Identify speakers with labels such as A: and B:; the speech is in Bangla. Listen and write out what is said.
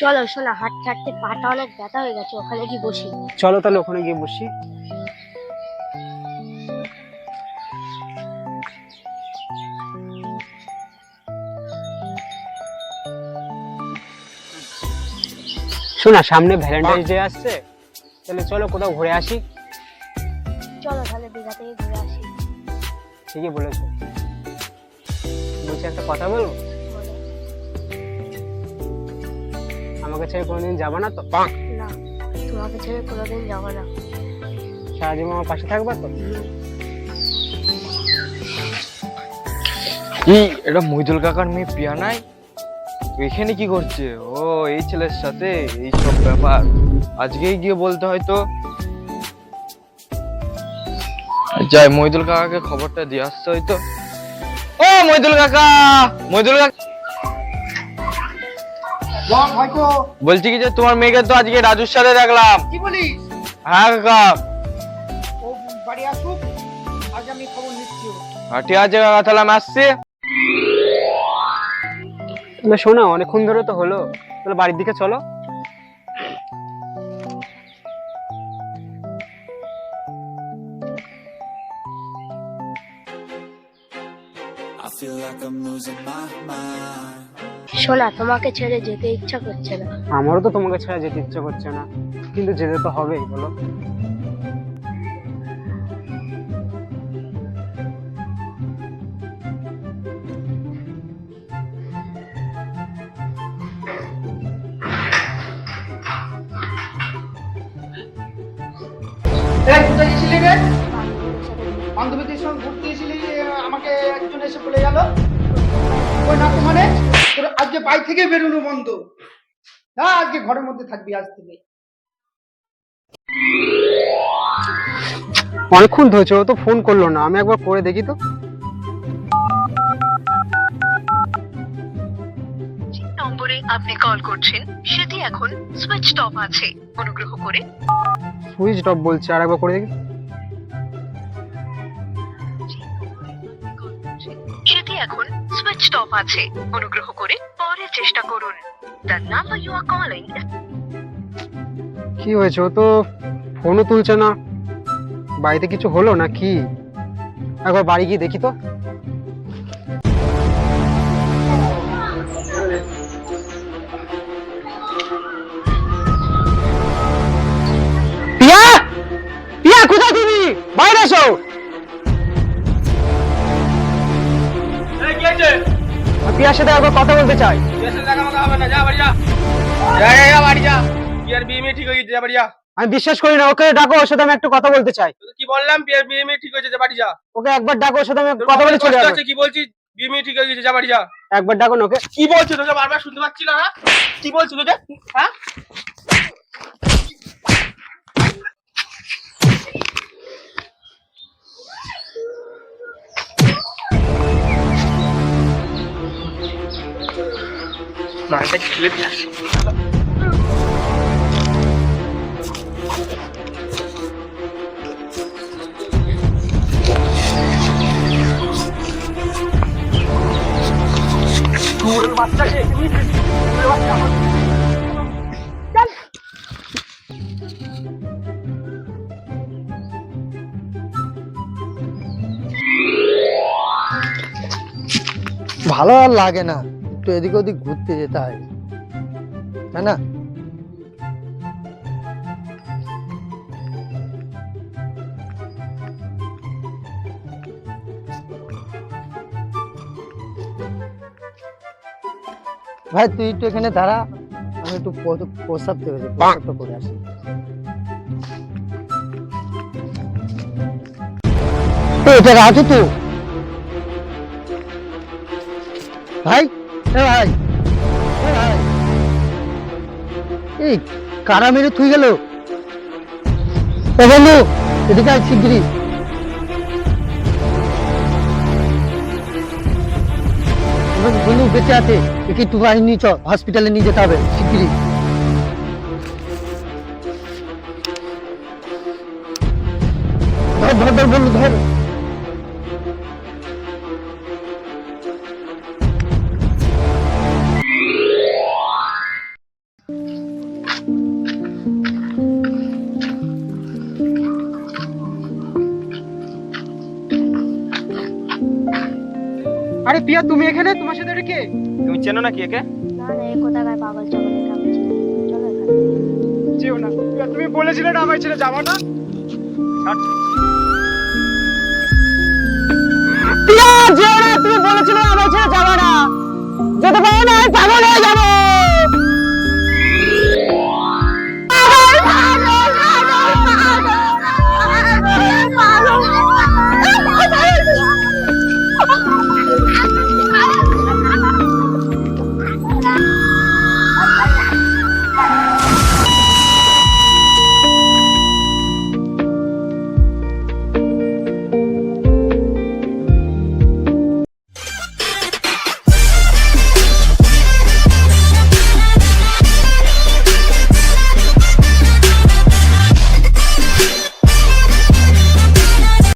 A: চলো শোনা হাঁটতে হাঁটতে পাটা অনেক ব্যথা হয়ে গেছে ওখানে কি বসি।
B: চলো তাহলে ওখানে গিয়ে বসি। শোনা সামনে ভ্যালেন্টাইন্স ডে আসছে তাহলে চলো কোথাও ঘুরে আসি।
A: চলো তাহলে দীঘা থেকে ঘুরে আসি।
B: ঠিকই বলেছ। বলছি একটা কথা বলব? আমাকে ছেড়ে কোনোদিন যাবে না তো?
A: না তোমাকে ছেড়ে কোনোদিন যাব না।
B: সারা জীবন আমার পাশে থাকবা তো?
C: কি এটা মহিদুল কাকার মেয়ে প্রিয়া নাই? এখানে কি করছে? ও এই ছেলের সাথে এই সব ব্যাপার। আজকেই গিয়ে বলতে হয়তো যাই মহিদুল কাকাকে খবরটা দিয়ে আসতে হয়তো ও মহিদুল কাকা! মহিদুল কাকা! বলছি কি যে তোমার মেয়েকে তো আজকে রাজুর সাথে দেখলাম।
D: কি বলিস?
C: হ্যাঁ কাকা।
D: ও বাড়ি আসুক আজ আমি খবর নিচ্ছি
C: হ্যাঁ, ঠিক আছে কাকা তাহলে আমি আসছি।
B: তাহলে শোনো অনেকক্ষণ ধরে তো হলো। তাহলে বাড়ির দিকে চলো।
E: I feel like I'm losing my mind.
A: শোনা তোমাকে ছেড়ে যেতে ইচ্ছা করছে না।
B: আমারও তো তোমাকে ছেড়ে যেতে ইচ্ছে করছে না। কিন্তু যেতে তো হবেই বলো।
A: বান্ধবীদের
D: সঙ্গে ঘুরতে আহ, আমাকে একজন এসে বলে গেল। ওই না তো মানে? তোর আজকে বাড়ি থেকে বেরোনো বন্ধ। না আজকে ঘরের মধ্যে থাকবি আজ থেকে।
B: অনেকক্ষণ ধরেছে ও তো ফোন করল না আমি একবার করে দেখি তো।
F: যে নম্বরে আপনি কল করছেন সেটি এখন সুইচ অফ আছে। অনুগ্রহ করে।
B: সুইচ অফ বলছে আর একবার করে দেখি।
F: সুইচ অফ আছে। অনুগ্রহ করে পরে চেষ্টা করুন। The number you are calling
B: কি হয়েছে? ও তো ফোনও তুলছে না। বাড়িতে কিছু হলো না কি একবার বাড়ি গিয়ে দেখি তো। পিয়ার সাথে একবার কথা বলতে চাই।
C: ঠিক গেছে বাড়ি যা
B: আমি বিশ্বাস করি না ওকে ডাকো ওর সাথে আমি একটু কথা বলতে চাই।
C: কি বললাম পিয়ার বিয়ে মেয়ে ঠিক হয়েছে বাড়ি যা
B: ওকে একবার ডাকো ওর সাথে আমি কথা বলে চলে যাব
C: কি বলছিস? বিয়ে মেয়ে ঠিক হয়ে গেছে যা বাড়ি যা
B: একবার ডাকো ওকে।
C: কি বলছিস তোকে বারবার শুনতে পাচ্ছি না হ্যাঁ? কি বলছিস তোকে? হ্যাঁ? মালটা খেলে দিয়ে আসি।
G: ভালো আর লাগে না একটু এদিক ওদিক ঘুরতে যেতে হয়। তাই না। ভাই তুই একটু এখানে দাঁড়া। আমি একটু প- প্রসাব দেবে করে আসি। এটা রাজু তো। ভাই কারা মেরে থুই গেল? ও বন্ধু, এদিকে আয় শিগগিরি বন্ধু, বেঁচে আছে। একে একটু বাড়ি নিয়ে চ হসপিটালে নিয়ে যেতে হবে শিগগিরি ধর ধর ধর, বন্ধু, ধর।
B: আরে পিয়া তুমি এখানে? তোমার সাথে এটা কে?
C: তুমি চেনো নাকি একে?
A: না না এই কোথাকার পাগল চলে গ্রামে ছিল চলো এখানে।
B: যেও না। পিয়া, তুমি বলেছিলে না আমার ছেলে যাব না?
G: পিয়া যেও না তুমি বলেছিলে আমার ছেড়ে যাব না। যেতে পারো না আমি পাগল হয়ে যাব।